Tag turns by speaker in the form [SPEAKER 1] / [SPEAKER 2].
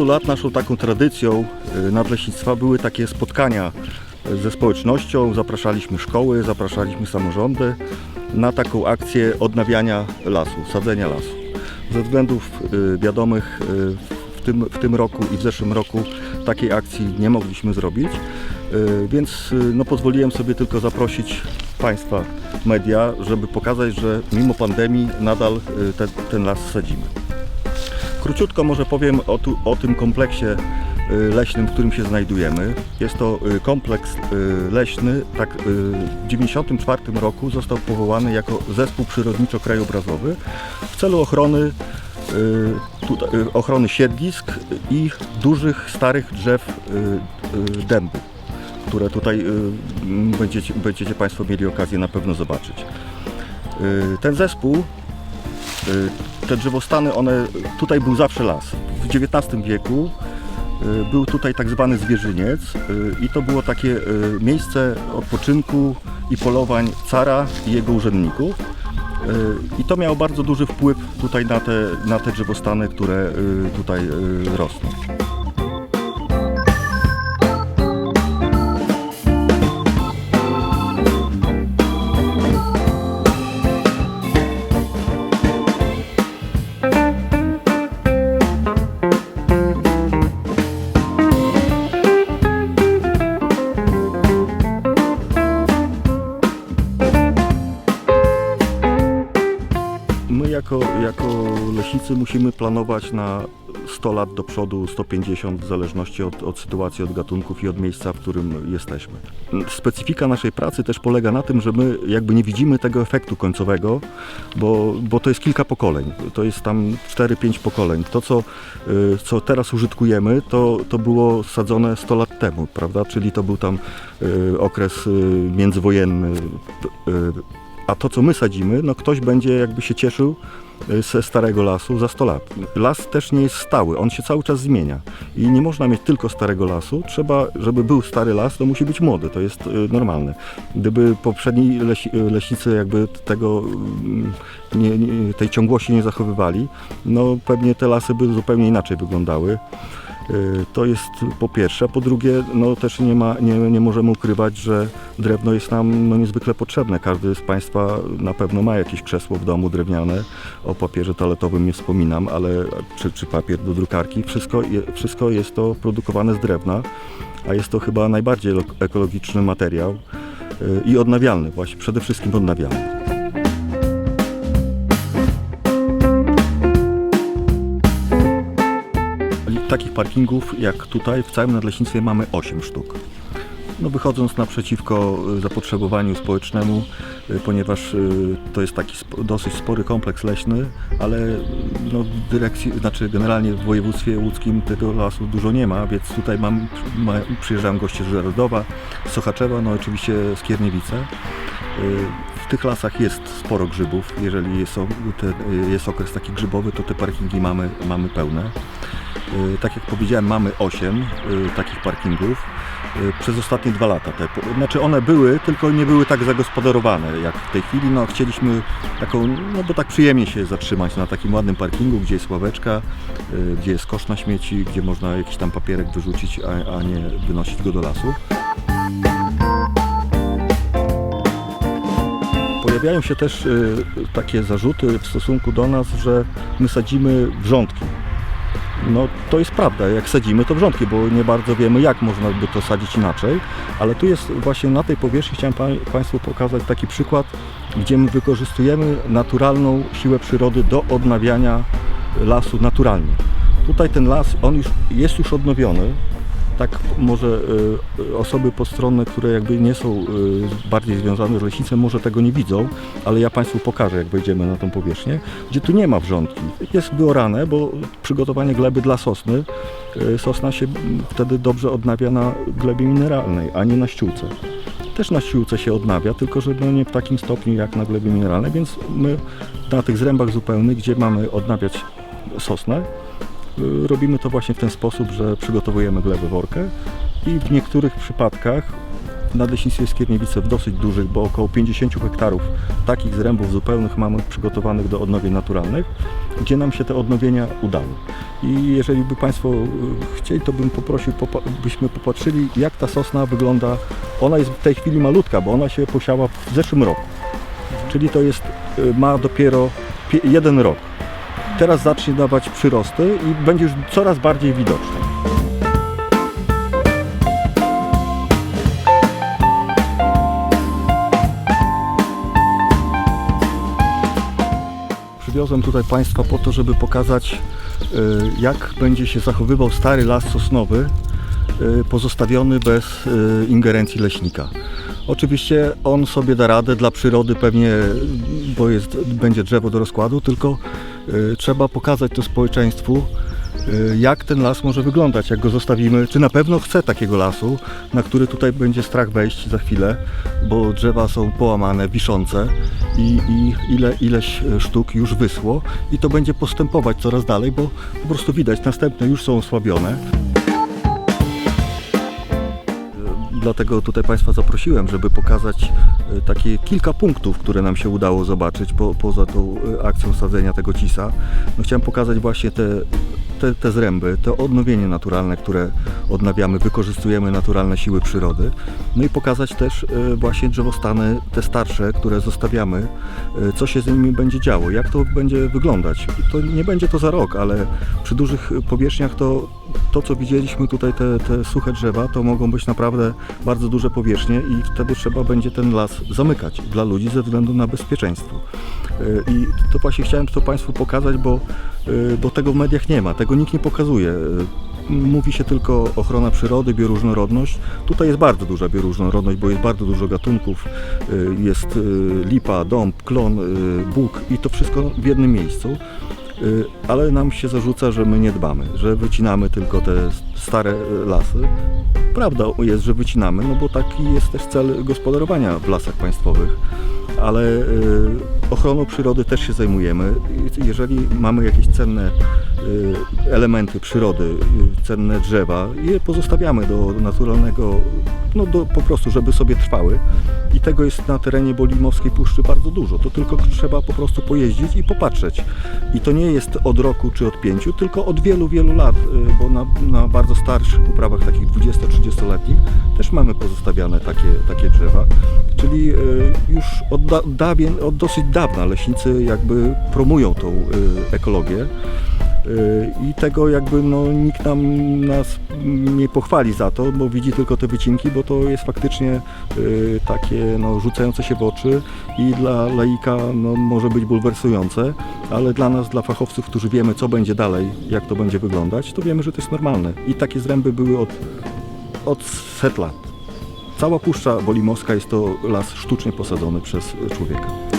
[SPEAKER 1] wielu lat naszą taką tradycją y, nadleśnictwa były takie spotkania ze społecznością. Zapraszaliśmy szkoły, zapraszaliśmy samorządy na taką akcję odnawiania lasu, sadzenia lasu. Ze względów y, wiadomych y, w tym, w tym roku i w zeszłym roku takiej akcji nie mogliśmy zrobić, y, więc y, no, pozwoliłem sobie tylko zaprosić Państwa media, żeby pokazać, że mimo pandemii nadal y, te, ten las sadzimy. Króciutko może powiem o, tu, o tym kompleksie y, leśnym, w którym się znajdujemy. Jest to y, kompleks y, leśny. Tak, w 1994 roku został powołany jako zespół przyrodniczo-krajobrazowy w celu ochrony, tutaj, ochrony siedlisk i dużych, starych drzew dębu, które tutaj będziecie, będziecie Państwo mieli okazję na pewno zobaczyć. Ten zespół te drzewostany, one, tutaj był zawsze las. W XIX wieku y, był tutaj tak zwany zwierzyniec y, i to było takie y, miejsce odpoczynku i polowań cara i jego urzędników. Y, I to miało bardzo duży wpływ tutaj na te, na te drzewostany, które y, tutaj y, rosną. My musimy planować na 100 lat do przodu, 150 w zależności od, od sytuacji, od gatunków i od miejsca, w którym jesteśmy. Specyfika naszej pracy też polega na tym, że my jakby nie widzimy tego efektu końcowego, bo, bo to jest kilka pokoleń. To jest tam 4-5 pokoleń. To, co, y, co teraz użytkujemy, to, to było sadzone 100 lat temu, prawda? Czyli to był tam y, okres y, międzywojenny, a to, co my sadzimy, no ktoś będzie jakby się cieszył ze starego lasu za 100 lat. Las też nie jest stały, on się cały czas zmienia. I nie można mieć tylko starego lasu. Trzeba, żeby był stary las, to musi być młody, to jest y, normalne. Gdyby poprzedni leś, y, leśnicy jakby tego, mm, nie, nie, tej ciągłości nie zachowywali, no pewnie te lasy by zupełnie inaczej wyglądały. Y, To jest po pierwsze. Po drugie, no też nie, ma, nie, nie możemy ukrywać, że drewno jest nam no, niezwykle potrzebne. Każdy z Państwa na pewno ma jakieś krzesło w domu drewniane. O papierze toaletowym nie wspominam, ale czy, czy papier do drukarki. Wszystko, wszystko jest to produkowane z drewna, a jest to chyba najbardziej ekologiczny materiał y, i odnawialny, właśnie przede wszystkim odnawialny. Takich parkingów jak tutaj w całym nadleśnictwie mamy 8 sztuk. No, wychodząc naprzeciwko y, zapotrzebowaniu społecznemu, y, ponieważ y, to jest taki dosyć spory kompleks leśny, ale no, dyrekcji, znaczy generalnie w województwie łódzkim tego lasu dużo nie ma, więc tutaj mam, ma, przyjeżdżają goście z Żerodowa, Sochaczewa, no oczywiście z Kierniewice. Y, tych lasach jest sporo grzybów. Jeżeli są, te, jest okres taki grzybowy, to te parkingi mamy, mamy pełne. Y, Tak jak powiedziałem, mamy 8 takich parkingów y, przez ostatnie dwa lata. Te, znaczy one były, tylko nie były tak zagospodarowane jak w tej chwili. No, chcieliśmy taką, no bo tak przyjemnie się zatrzymać na takim ładnym parkingu, gdzie jest ławeczka, y, gdzie jest kosz na śmieci, gdzie można jakiś tam papierek wyrzucić, a, a nie wynosić go do lasu. Pojawiają się też y, takie zarzuty w stosunku do nas, że my sadzimy wrzątki. No to jest prawda, jak sadzimy to wrzątki, bo nie bardzo wiemy jak można by to sadzić inaczej, ale tu jest właśnie na tej powierzchni chciałem pa- Państwu pokazać taki przykład, gdzie my wykorzystujemy naturalną siłę przyrody do odnawiania lasu naturalnie. Tutaj ten las, on już jest już odnowiony, tak może y, osoby postronne, które jakby nie są y, bardziej związane z leśnictwem, może tego nie widzą, ale ja Państwu pokażę, jak wejdziemy na tą powierzchnię, gdzie tu nie ma wrzątki. Jest wyorane, bo przygotowanie gleby dla sosny, y, sosna się wtedy dobrze odnawia na glebie mineralnej, a nie na ściółce. Też na ściółce się odnawia, tylko że no nie w takim stopniu jak na glebie mineralnej, więc my na tych zrębach zupełnych, gdzie mamy odnawiać sosnę, Robimy to właśnie w ten sposób, że przygotowujemy glebę workę i w niektórych przypadkach w Nadleśnictwie Skierniewice w dosyć dużych, bo około 50 hektarów takich zrębów zupełnych mamy przygotowanych do odnowień naturalnych, gdzie nam się te odnowienia udały. I jeżeli by Państwo y, chcieli, to bym poprosił, byśmy popatrzyli, jak ta sosna wygląda. Ona jest w tej chwili malutka, bo ona się posiała w zeszłym roku. Czyli to jest, y, ma dopiero pie- jeden rok. Teraz zacznie dawać przyrosty i będzie już coraz bardziej widoczna. Przywiozłem tutaj Państwa po to, żeby pokazać, y, jak będzie się zachowywał stary las sosnowy, y, pozostawiony bez y, ingerencji leśnika. Oczywiście on sobie da radę dla przyrody pewnie, bo jest, będzie drzewo do rozkładu, tylko y, trzeba pokazać to społeczeństwu, y, jak ten las może wyglądać, jak go zostawimy, czy na pewno chce takiego lasu, na który tutaj będzie strach wejść za chwilę, bo drzewa są połamane, wiszące i, i ile, ileś e, sztuk już wysło i to będzie postępować coraz dalej, bo po prostu widać, następne już są osłabione. Dlatego tutaj Państwa zaprosiłem, żeby pokazać e, takie kilka punktów, które nam się udało zobaczyć po, poza tą e, akcją sadzenia tego cisa. No, chciałem pokazać właśnie te, te, te zręby, to odnowienie naturalne, które odnawiamy, wykorzystujemy naturalne siły przyrody. No i pokazać też e, właśnie drzewostany, te starsze, które zostawiamy, co się z nimi będzie działo, jak to będzie wyglądać. To nie będzie to za rok, ale przy dużych powierzchniach to, to co widzieliśmy tutaj, te, te suche drzewa, to mogą być naprawdę bardzo duże powierzchnie i wtedy trzeba będzie ten las zamykać dla ludzi ze względu na bezpieczeństwo. E, I to właśnie chciałem to Państwu pokazać, bo, e, bo tego w mediach nie ma, tego nikt nie pokazuje. E, Mówi się tylko ochrona przyrody, bioróżnorodność. Tutaj jest bardzo duża bioróżnorodność, bo jest bardzo dużo gatunków. Jest lipa, dąb, klon, bóg i to wszystko w jednym miejscu. Y, Ale nam się zarzuca, że my nie dbamy, że wycinamy tylko te stare lasy. Prawda jest, że wycinamy, no bo taki jest też cel gospodarowania w lasach państwowych. Ale y, ochroną przyrody też się zajmujemy. Jeżeli mamy jakieś cenne elementy przyrody, y, cenne drzewa, je pozostawiamy do naturalnego, no do, po prostu, żeby sobie trwały. I tego jest na terenie Bolimowskiej Puszczy bardzo dużo. To tylko trzeba po prostu pojeździć i popatrzeć. I to nie jest od roku czy od pięciu, tylko od wielu, wielu lat, y, bo na, na bardzo starszych uprawach, takich 20-30-letnich, też mamy pozostawiane takie, takie drzewa. Czyli y, już od, da, od dosyć dawna leśnicy jakby promują tą y, ekologię. Y, I tego jakby no, nikt nam nas nie pochwali za to, bo widzi tylko te wycinki, bo to jest faktycznie y, takie no, rzucające się w oczy i dla laika no, może być bulwersujące, ale dla nas, dla fachowców, którzy wiemy co będzie dalej, jak to będzie wyglądać, to wiemy, że to jest normalne. I takie zręby były od, od set lat. Cała Puszcza Bolimowska jest to las sztucznie posadzony przez człowieka.